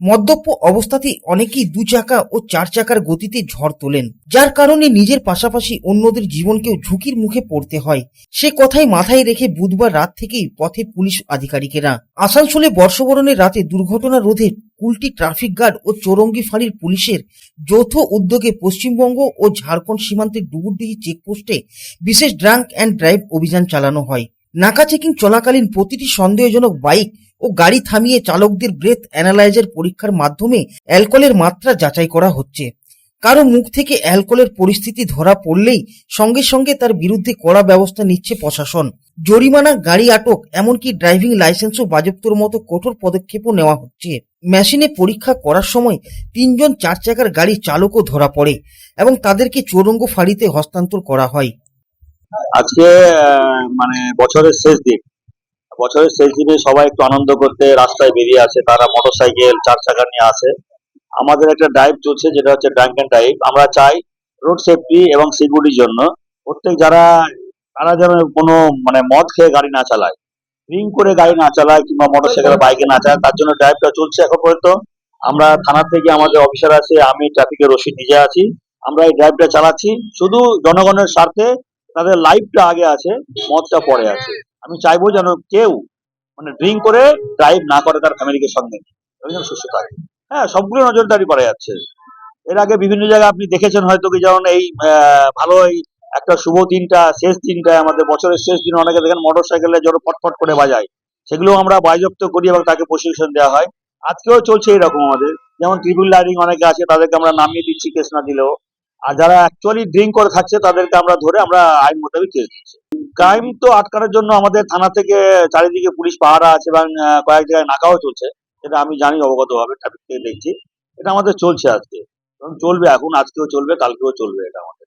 মদ্যপ অবস্থাতেই অনেকেই দু চাকা ও চার চাকার গতিতে ঝড় তোলেন, যার কারণে নিজের পাশাপাশি অন্যদের জীবনকেও ঝুঁকির মুখে পড়তে হয়। সে কথাই মাথায় রেখে বুধবার রাত থেকেই পথে পুলিশ আধিকারিকেরা আসানসোলে বর্ষবরণের রাতে দুর্ঘটনা রোধে কুলটি ট্রাফিক গার্ড ও চৌরঙ্গি ফাঁড়ির পুলিশের যৌথ উদ্যোগে পশ্চিমবঙ্গ ও ঝাড়খণ্ড সীমান্তের ডুবুরডিহি চেকপোস্টে বিশেষ ড্রাঙ্ক অ্যান্ড ড্রাইভ অভিযান চালানো হয়। নাকা চেকিং চলাকালীন প্রতিটি সন্দেহজনক বাইক ও গাড়ি থামিয়ে চালকদের ব্রেথ অ্যানালাইজার পরীক্ষার মাধ্যমে অ্যালকোহলের মাত্রা যাচাই করা হচ্ছে। কারও মুখ থেকে অ্যালকোহলের পরিস্থিতি ধরা পড়লেই সঙ্গে সঙ্গে তার বিরুদ্ধে কড়া ব্যবস্থা নিচ্ছে প্রশাসন। জরিমানা, গাড়ি আটক, এমনকি ড্রাইভিং লাইসেন্সও বাজেপ্তর মতো কঠোর পদক্ষেপও নেওয়া হচ্ছে। মেশিনে পরীক্ষা করার সময় তিনজন চার চাকার গাড়ি চালকও ধরা পড়ে এবং তাদেরকে চৌরঙ্গ ফাঁড়িতে হস্তান্তর করা হয়। আজকে মানে বছরের শেষ দিন। বছরের শেষ দিনে সবাই একটু আনন্দ করতে রাস্তায় বেরিয়ে আসে, তারা মোটরসাইকেল চার চাকা নিয়ে আসে। আমাদের একটা ড্রাইভ চলছে, যেটা হচ্ছে ড্রাঙ্ক অ্যান্ড ড্রাইভ আমরা চাই রোড সেফটি এবং সিকিউরিটির জন্য। প্রত্যেক যারা, তারা যেন কোনো মানে মদ খেয়ে গাড়ি না চালায় ড্রিঙ্ক করে গাড়ি না চালায় কিংবা মোটর মোটরসাইকেল বাইকে না চালায়, তার জন্য ড্রাইভটা চলছে এখন পর্যন্ত। আমরা থানা থেকে আমাদের অফিসার আছে, আমি ট্রাফিকের রশিদ নিজে আছি। আমরা এই ড্রাইভটা চালাচ্ছি। শুধু জনগণের স্বার্থে তাদের লাইফটা আগে আছে, মদটা পরে আছে। আমি চাইব যেন কেউ মানে ড্রিঙ্ক করে ড্রাইভ না করে তার ফ্যামিলিকে সঙ্গে। যেন সুস্থ থাকে। হ্যাঁ সবগুলো নজরদারি করা যাচ্ছে। এর আগে বিভিন্ন জায়গায় আপনি দেখেছেন হয়তো কি যেমন এই ভালো এই একটা শুভ দিনটা, শেষ দিনটা আমাদের বছরের শেষ দিন অনেকে দেখেন মোটর সাইকেলে জোর ফটফট করে বাজায়। সেগুলো আমরা বাজপ্ত করি এবং তাকে প্রশিক্ষণ দেওয়া হয়। আজকেও চলছে এরকম আমাদের। যেমন ট্রিপুল রাইডিং অনেকে আছে, তাদেরকে আমরা নামিয়ে দিচ্ছি কেস না দিলেও। আর যারা অ্যাকচুয়ালি ড্রিঙ্ক করে খাচ্ছে, তাদেরকে আমরা ধরে আমরা আইন মোতাবেক কেস দিচ্ছি ক্রাইম তো আটকানোর জন্য আমাদের থানা থেকে চারিদিকে পুলিশ পাহারা আছে এবং কয়েক জায়গায় নাকাও চলছে এটা আমি জানি অবগত হবে ট্রাফিক থেকে দেখছি এটা আমাদের চলছে আজকে এবং চলবে এখন আজকেও চলবে কালকেও চলবে এটা আমাদের